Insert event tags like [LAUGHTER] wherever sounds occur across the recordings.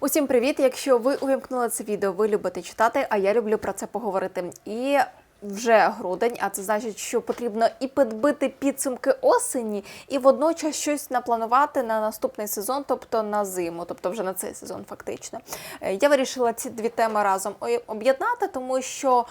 Усім привіт! Якщо ви увімкнули це відео, ви любите читати, а я люблю про це поговорити. І вже грудень, а це значить, що потрібно і підбити підсумки осені, і водночас щось напланувати на наступний сезон, тобто на зиму, тобто вже на цей сезон, фактично. Е, Я вирішила ці дві теми разом об'єднати, тому що.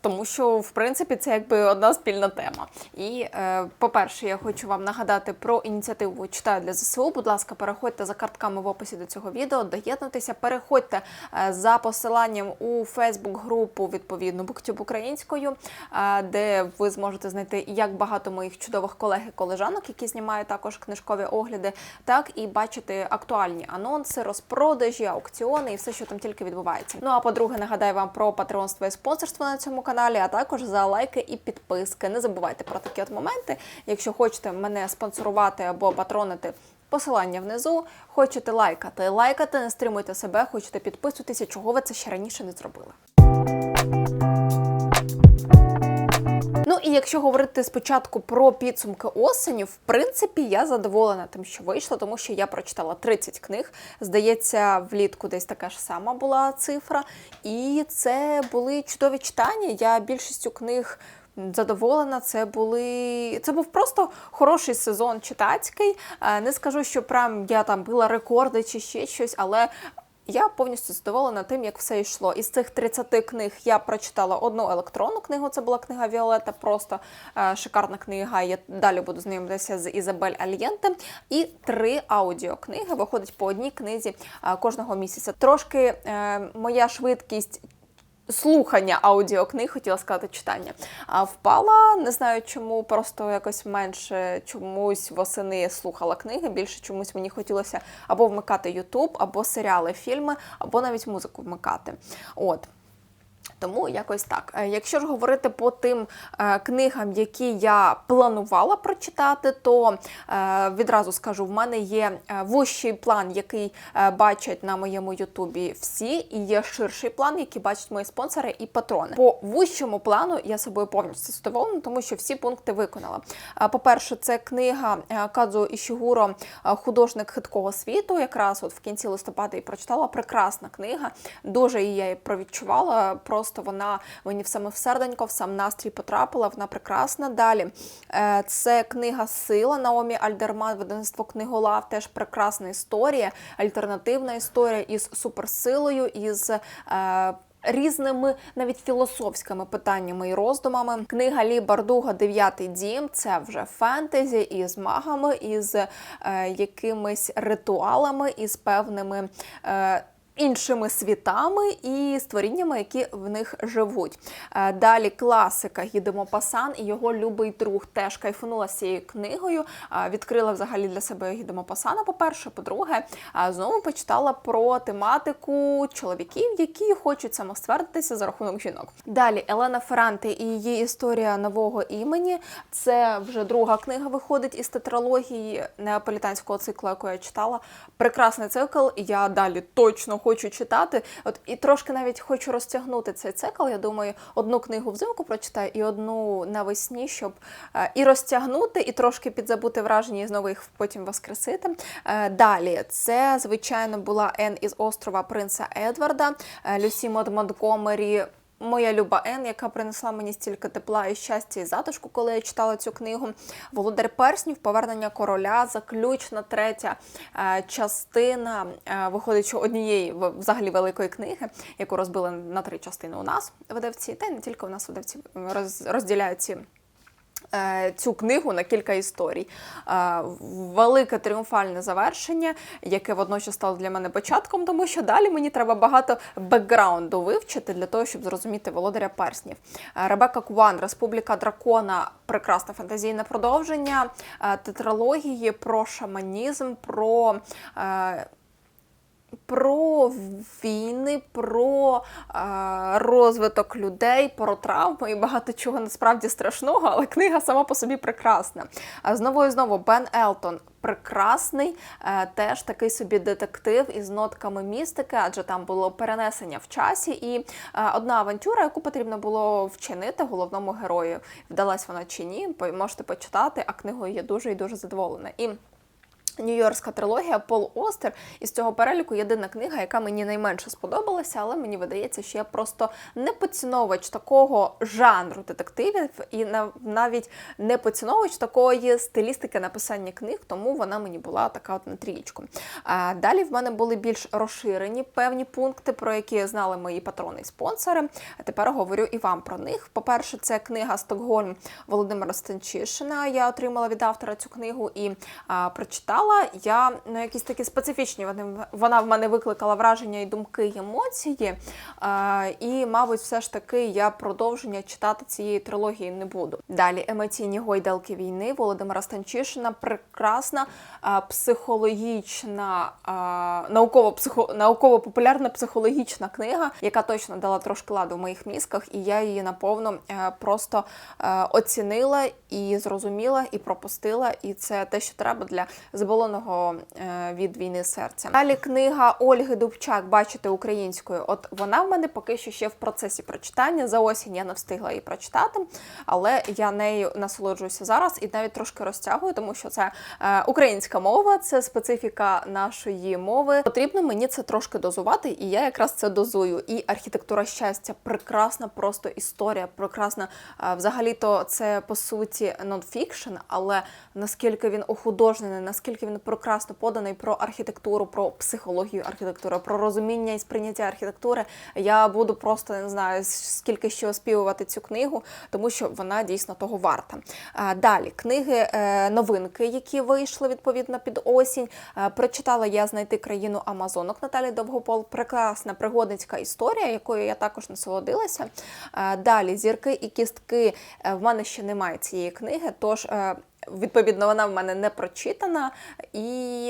Тому що, в принципі, це якби одна спільна тема. І, е, по-перше, я хочу вам нагадати про ініціативу Читаю для ЗСУ. Будь ласка, переходьте за картками в описі до цього відео, доєднуйтеся, переходьте е, за посиланням у Фейсбук-групу відповідну Буктюб українською, е, де ви зможете знайти як багато моїх чудових колег і колежанок, які знімають також книжкові огляди, так і бачити актуальні анонси, розпродажі, аукціони і все, що там тільки відбувається. Ну а по-друге, нагадаю вам про патреонство і спонсорство на цьому каналі, а також за лайки і підписки. Не забувайте про такі от моменти. Якщо хочете мене спонсорувати або патронити. Посилання внизу, хочете лайкати, лайкати, не стримуйте себе, хочете підписуватися, чого ви це ще раніше не зробили. І якщо говорити спочатку про підсумки осені, в принципі, я задоволена тим, що вийшло, тому що я прочитала 30 книг. Здається, влітку десь така ж сама була цифра. І це були чудові читання. Я більшістю книг. Задоволена, це були це був просто хороший сезон читацький. Е, Не скажу, що прям я там била рекорди чи ще щось, але я повністю задоволена тим, як все йшло. Із цих 30 книг я прочитала одну електронну книгу. Це була книга Віолета. Просто е, шикарна книга. Я далі буду знайомитися з Ізабель Альєнте. І три аудіокниги виходить по одній книзі е, кожного місяця. Трошки е, моя швидкість. Слухання аудіокниг, хотіла сказати читання. А впала, не знаю чому, просто якось менше чомусь восени слухала книги. Більше чомусь мені хотілося або вмикати Ютуб, або серіали, фільми, або навіть музику вмикати. От. Тому якось так. Е, Якщо ж говорити по тим е, книгам, які я планувала прочитати, то е, відразу скажу, в мене є вущий план, який бачать на моєму Ютубі всі, і є ширший план, який бачать мої спонсори і патрони. По вущому плану я собою повністю задоволена, тому що всі пункти виконала. По-перше, це книга Кадзо Ішігуро художник хиткого світу. Якраз от в кінці листопада і прочитала. Прекрасна книга. Дуже її провідчувала. Просто вона мені в саме в серденько, в сам настрій потрапила. Вона прекрасна. Далі е, це книга Сила Наомі Альдерман, видавництво книголав. Теж прекрасна історія, альтернативна історія із суперсилою, із. Е, Різними навіть філософськими питаннями і роздумами. Книга Лі Бардуга Дев'ятий дім це вже фентезі із магами, із е, якимись ритуалами, із певними. Е, Іншими світами і створіннями, які в них живуть. Е, Далі класика Гідемо Пасан і його любий друг теж кайфанула з цією книгою. Е, Відкрила взагалі для себе Гідемо Пасана. По-перше, по-друге, е, знову почитала про тематику чоловіків, які хочуть самоствердитися за рахунок жінок. Далі Елена Ферранте і її історія нового імені. Це вже друга книга виходить із тетралогії неаполітанського циклу, яку я читала. Прекрасний цикл. Я далі точно хочу читати. От і трошки навіть хочу розтягнути цей цикл. Я думаю, одну книгу взимку прочитаю і одну навесні, щоб е, і розтягнути, і трошки підзабути враження, і знову їх потім воскресити. Е, Далі це, звичайно, була Ен із острова Принца Едварда, е, Люсі Мод Монтгомері. Моя люба Ен, яка принесла мені стільки тепла і щастя і затишку, коли я читала цю книгу. Володар Перснів, Повернення короля, заключна третя е, частина, е, виходить, що однієї взагалі великої книги, яку розбили на три частини у нас видавці, та й не тільки у нас видавці роз, розділяють ці цю книгу на кілька історій. Е, Велике тріумфальне завершення, яке водночас стало для мене початком, тому що далі мені треба багато бекграунду вивчити для того, щоб зрозуміти володаря перснів. Е, Ребека Куан, Республіка Дракона, прекрасне фантазійне продовження е, тетралогії про шаманізм, про. Про війни, про е, розвиток людей, про травми і багато чого насправді страшного, але книга сама по собі прекрасна. А знову і знову Бен Елтон. Прекрасний, е, теж такий собі детектив із нотками містики, адже там було перенесення в часі, і е, одна авантюра, яку потрібно було вчинити головному герою. Вдалась вона чи ні, можете почитати, а книгою я дуже і дуже задоволена. І Нью-Йоркська трилогія Пол Остер. Із цього переліку єдина книга, яка мені найменше сподобалася, але мені видається, що я просто не поціновувач такого жанру детективів і навіть не поціновувач такої стилістики написання книг, тому вона мені була така от на трієчку. Далі в мене були більш розширені певні пункти, про які знали мої патрони і спонсори. А тепер говорю і вам про них. По-перше, це книга Стокгольм Володимира Станчишина. Я отримала від автора цю книгу і прочитала читала, я ну, якісь такі специфічні вони вона в мене викликала враження і думки, і емоції. Е, і, мабуть, все ж таки я продовження читати цієї трилогії не буду. Далі емоційні гойдалки війни Володимира Станчишина, прекрасна е, психологічна, е, науково-психо, науково-популярна психологічна книга, яка точно дала трошки ладу в моїх мізках, і я її наповно е, просто е, оцінила і зрозуміла, і пропустила. І це те, що треба для збалансування задоволеного е, від війни серця. Далі книга Ольги Дубчак, бачите, українською. От вона в мене поки що ще в процесі прочитання. За осінь я не встигла її прочитати, але я нею насолоджуюся зараз і навіть трошки розтягую, тому що це е, українська мова, це специфіка нашої мови. Потрібно мені це трошки дозувати, і я якраз це дозую. І архітектура щастя прекрасна, просто історія, прекрасна. Е, взагалі-то це по суті нонфікшн, але наскільки він ухудожнений, наскільки наскільки він прекрасно поданий про архітектуру, про психологію архітектури, про розуміння і сприйняття архітектури. Я буду просто не знаю скільки ще оспівувати цю книгу, тому що вона дійсно того варта. Далі книги е, новинки, які вийшли відповідно під осінь. Е, прочитала я знайти країну Амазонок Наталі Довгопол. Прекрасна пригодницька історія, якою я також насолодилася. Е, далі зірки і кістки в мене ще немає цієї книги, тож Відповідно, вона в мене не прочитана, і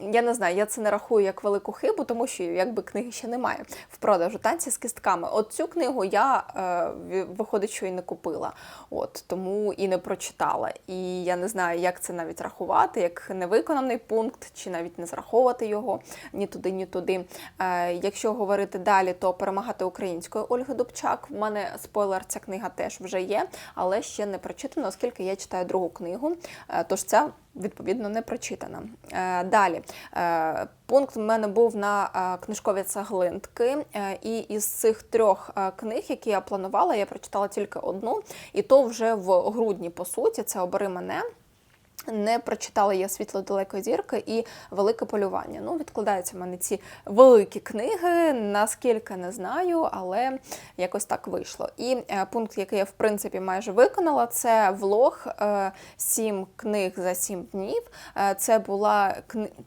я не знаю, я це не рахую як велику хибу, тому що якби книги ще немає в продажу танці з кістками. От цю книгу я е, виходить, що і не купила, от тому і не прочитала. І я не знаю, як це навіть рахувати, як невиконаний пункт, чи навіть не зраховувати його ні туди, ні туди. Е, якщо говорити далі, то перемагати українською Ольги Дубчак. В мене спойлер, ця книга теж вже є, але ще не прочитана, оскільки я читаю другу книгу книгу, е, тож ця відповідно не прочитана. Е, далі е, пункт в мене був на книжкові цеглинтки, і із цих трьох книг, які я планувала, я прочитала тільки одну, і то вже в грудні, по суті, це обери мене. Не прочитала я світло далекої зірки і велике полювання. Ну, відкладаються в мене ці великі книги, наскільки не знаю, але якось так вийшло. І е, пункт, який я в принципі майже виконала, це влог е, сім книг за сім днів. Е, це була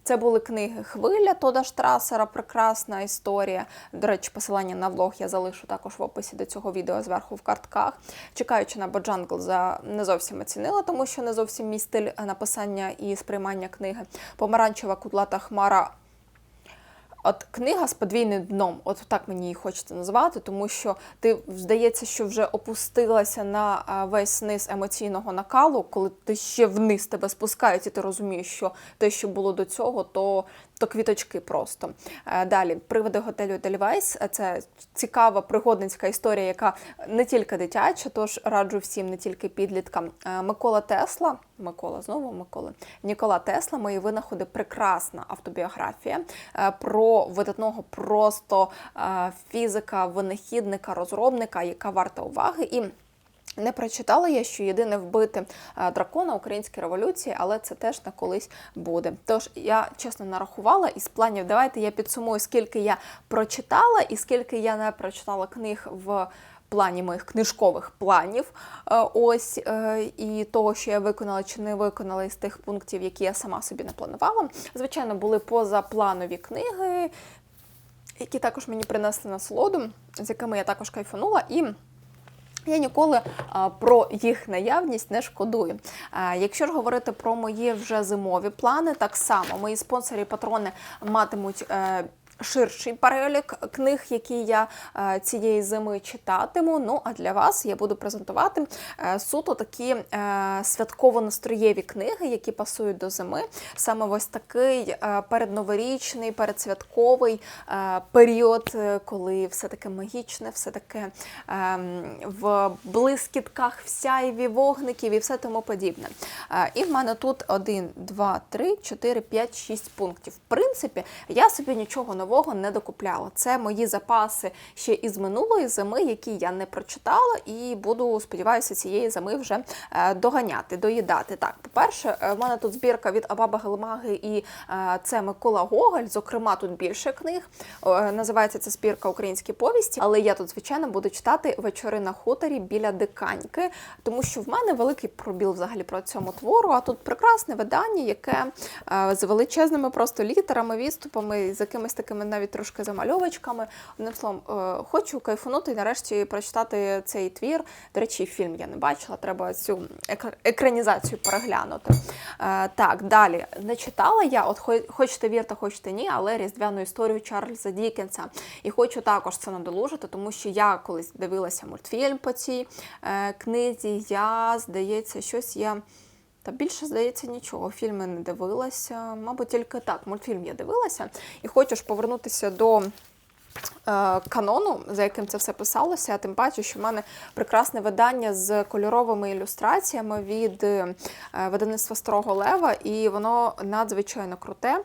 це були книги Хвиля Тода Штрасера, прекрасна історія. До речі, посилання на влог я залишу також в описі до цього відео зверху в картках. Чекаючи на Боджангл, за не зовсім оцінила, тому що не зовсім мій стиль написання і сприймання книги. Помаранчева кудлата хмара. От книга з подвійним дном, от так мені її хочеться назвати, тому що ти здається, що вже опустилася на весь низ емоційного накалу, коли ти ще вниз тебе спускають, і ти розумієш, що те, що було до цього, то то квіточки просто. Е, далі, приводи готелю Дельвайс. Це цікава пригодницька історія, яка не тільки дитяча, тож раджу всім, не тільки підліткам. Е, Микола Тесла, Микола, знову Микола, Нікола Тесла, мої винаходи, прекрасна автобіографія е, про видатного просто фізика, винахідника, розробника, яка варта уваги. І не прочитала я, що єдине вбити е, дракона української революції, але це теж на колись буде. Тож я чесно нарахувала із планів. Давайте я підсумую, скільки я прочитала і скільки я не прочитала книг в. Плані моїх книжкових планів, е, ось е, і того, що я виконала чи не виконала із тих пунктів, які я сама собі не планувала. Звичайно, були позапланові книги, які також мені принесли насолоду, з якими я також кайфанула. І я ніколи про їх наявність не шкодую. Якщо ж говорити про мої вже зимові плани, так само мої спонсори і патрони матимуть. Ширший перелік книг, які я е, цієї зими читатиму. Ну а для вас я буду презентувати е, суто такі е, святково-настроєві книги, які пасують до зими. Саме ось такий передноворічний, передсвятковий період, коли все таке магічне, все таке е, в блискітках, в сяйві вогників і все тому подібне. І в мене тут 1, 2, 3, 4, 5, 6 пунктів. В принципі, я собі нічого нового не докупляла. Це мої запаси ще із минулої зими, які я не прочитала, і буду, сподіваюся, цієї зими вже е, доганяти, доїдати. Так, по-перше, е, в мене тут збірка від Абаба Гелмаги, і е, це Микола Гоголь. Зокрема, тут більше книг. Називається ця збірка Українські повісті. Але я тут, звичайно, буду читати вечори на хуторі біля диканьки, тому що в мене великий пробіл взагалі про цьому твору. А тут прекрасне видання, яке з величезними просто літерами, відступами, з якимись такими навіть трошки замальовочками. Одним словом, е, хочу кайфанути і нарешті прочитати цей твір. До речі, фільм я не бачила, треба цю екранізацію переглянути. Е, Так, далі не читала я, от хочете вірте, хочете ні, але різдвяну історію Чарльза Дікенса. І хочу також це надолужити, тому що я колись дивилася мультфільм по цій е, книзі. Я, здається, щось я. Та більше, здається, нічого. Фільми не дивилася. Мабуть, тільки так. Мультфільм я дивилася. І хочу ж повернутися до е, канону, за яким це все писалося. А тим паче, що в мене прекрасне видання з кольоровими ілюстраціями від е, видавництва Старого Лева, і воно надзвичайно круте.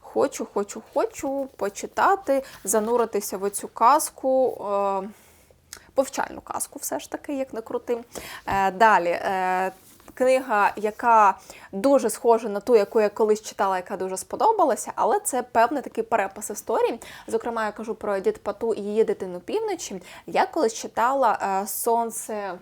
Хочу, хочу, хочу почитати, зануритися в цю казку. Е, повчальну казку, все ж таки, як не крути. Далі. Книга, яка дуже схожа на ту, яку я колись читала, яка дуже сподобалася, але це певний такий перепис історії. Зокрема, я кажу про Едіт Пату і її дитину півночі. Я колись читала е, Сонце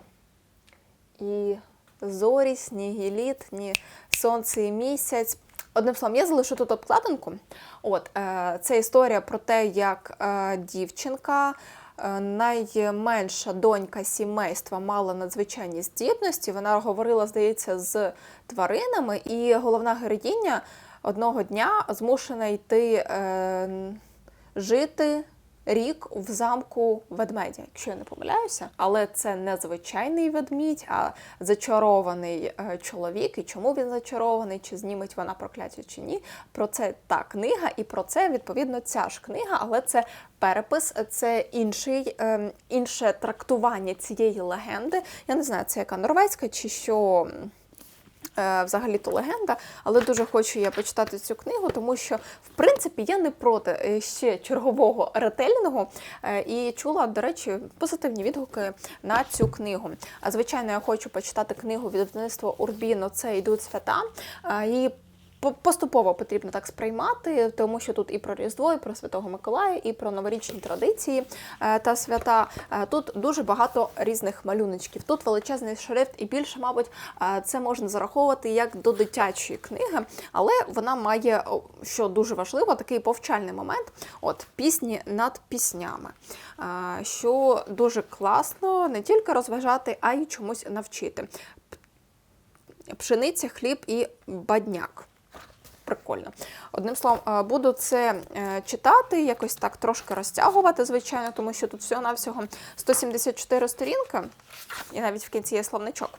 і зорі, сніг і лід, ні, сонце і місяць. Одним словом, я залишу тут обкладинку. От е, це історія про те, як е, дівчинка, найменша донька сімейства, мала надзвичайні здібності. Вона говорила, здається, з тваринами, і головна героїня одного дня змушена йти е, жити рік в замку ведмедя, якщо я не помиляюся. Але це не звичайний ведмідь, а зачарований е, чоловік. І чому він зачарований, чи зніметь вона прокляття чи ні. Про це та книга, і про це відповідно ця ж книга, але це перепис, це інший, е, інше трактування цієї легенди. Я не знаю, це яка норвезька чи що. Е, Взагалі-то легенда, але дуже хочу я почитати цю книгу, тому що в принципі я не проти е, ще чергового ретельного е, і чула, до речі, позитивні відгуки на цю книгу. А звичайно, я хочу почитати книгу від видавництва Урбіно Це йдуть свята. Її Поступово потрібно так сприймати, тому що тут і про Різдво, і про Святого Миколая, і про новорічні традиції е, та свята. Е, Тут дуже багато різних малюночків. Тут величезний шрифт, і більше, мабуть, е, це можна зараховувати як до дитячої книги, але вона має, що дуже важливо, такий повчальний момент. От пісні над піснями, що дуже класно не тільки розважати, а й чомусь навчити. Пшениця, хліб і бадняк. Прикольно. Одним словом, е, буду це е, читати, якось так трошки розтягувати, звичайно, тому що тут всього-навсього 174 сторінки, і навіть в кінці є словничок.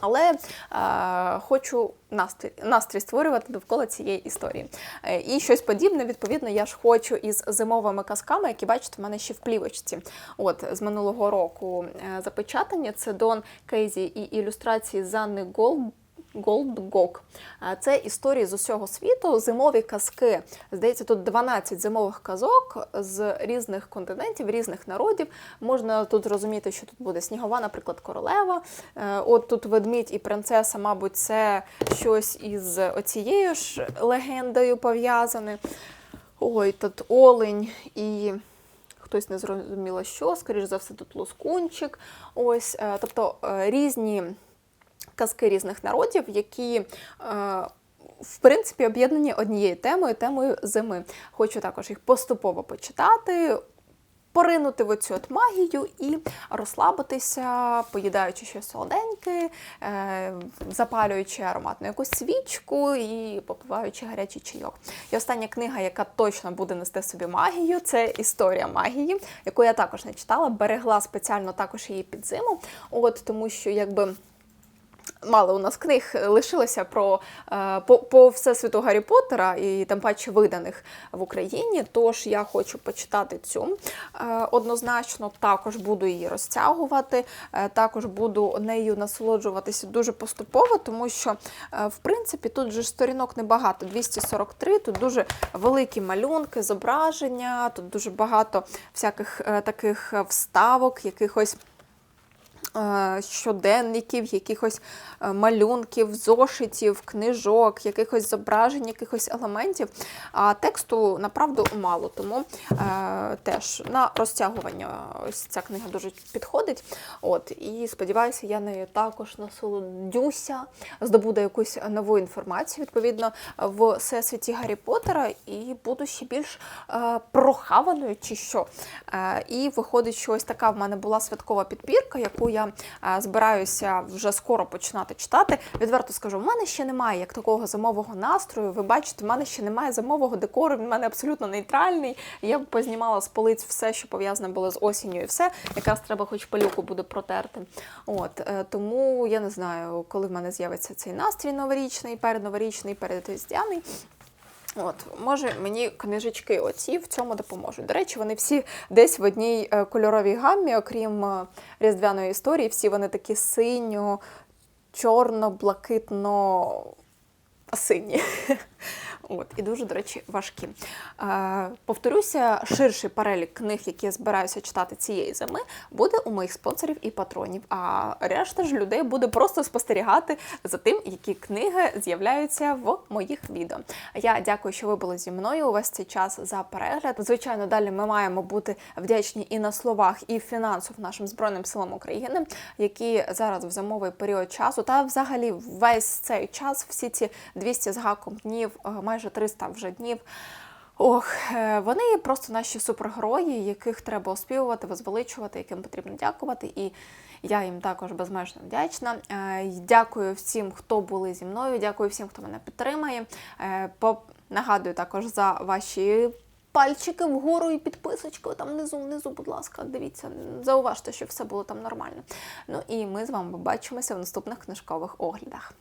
Але е, хочу настрій, настрій створювати довкола цієї історії. Е, і щось подібне, відповідно, я ж хочу із зимовими казками, які бачите, в мене ще в плівочці. От з минулого року е, запечатані. Це Дон Кейзі і ілюстрації Занни Голд. Голдгок. Це історії з усього світу, зимові казки. Здається, тут 12 зимових казок з різних континентів, різних народів. Можна тут зрозуміти, що тут буде снігова, наприклад, королева. Е, От тут ведмідь і принцеса, мабуть, це щось із оцією ж легендою пов'язане. Ой, тут олень і хтось не зрозуміло що, скоріш за все, тут лоскунчик. Ось, е, тобто е, різні казки різних народів, які. е, В принципі, об'єднані однією темою темою зими. Хочу також їх поступово почитати, поринути в оцю от магію і розслабитися, поїдаючи щось солоденьке, е, запалюючи ароматну якусь свічку і попиваючи гарячий чайок. І остання книга, яка точно буде нести собі магію, це історія магії, яку я також не читала, берегла спеціально також її під зиму. От тому що якби. Мало у нас книг лишилося про е, по, по всесвіту Гаррі Поттера і тим паче виданих в Україні. Тож я хочу почитати цю. Е, Однозначно також буду її розтягувати, е, також буду нею насолоджуватися дуже поступово, тому що е, в принципі тут же сторінок небагато, 243, тут дуже великі малюнки, зображення, тут дуже багато всяких е, таких е, вставок, якихось е, щоденників, якихось е, малюнків, зошитів, книжок, якихось зображень, якихось елементів. А тексту направду мало, тому е, теж на розтягування ось ця книга дуже підходить. От, і сподіваюся, я нею також насолодюся, здобуду якусь нову інформацію відповідно в всесвіті Гаррі Поттера і буду ще більш е, прохаваною чи що. Е, і виходить, що ось така в мене була святкова підбірка, яку я е, збираюся вже скоро починати читати. Відверто скажу, в мене ще немає як такого зимового настрою. Ви бачите, в мене ще немає зимового декору, він в мене абсолютно нейтральний. Я б познімала з полиць все, що пов'язане було з осінню, і все. Якраз треба, хоч пилюку буде протерти. От е, тому я не знаю, коли в мене з'явиться цей настрій новорічний, передноворічний, передріздвяний. От, може, мені книжечки оці в цьому допоможуть. До речі, вони всі десь в одній е, кольоровій гаммі, окрім е, різдвяної історії, всі вони такі синьо, чорно, блакитно сині. [LAUGHS] От, і дуже, до речі, важкі. Е, повторюся, ширший перелік книг, які я збираюся читати цієї зими, буде у моїх спонсорів і патронів. А решта ж людей буде просто спостерігати за тим, які книги з'являються в моїх відео. Я дякую, що ви були зі мною увесь цей час за перегляд. Звичайно, далі ми маємо бути вдячні і на словах, і фінансово нашим збройним силам України, які зараз в зимовий період часу, та взагалі весь цей час, всі ці 200 з гаком днів, е, майже 300 вже днів. Ох, е, вони просто наші супергерої, яких треба оспівувати, возвеличувати, яким потрібно дякувати. І я їм також безмежно вдячна. Е, Дякую всім, хто були зі мною. Дякую всім, хто мене підтримає. Е, Нагадую також за ваші. Пальчики вгору і підписочку там внизу, внизу, будь ласка, дивіться, зауважте, щоб все було там нормально. Ну і ми з вами побачимося в наступних книжкових оглядах.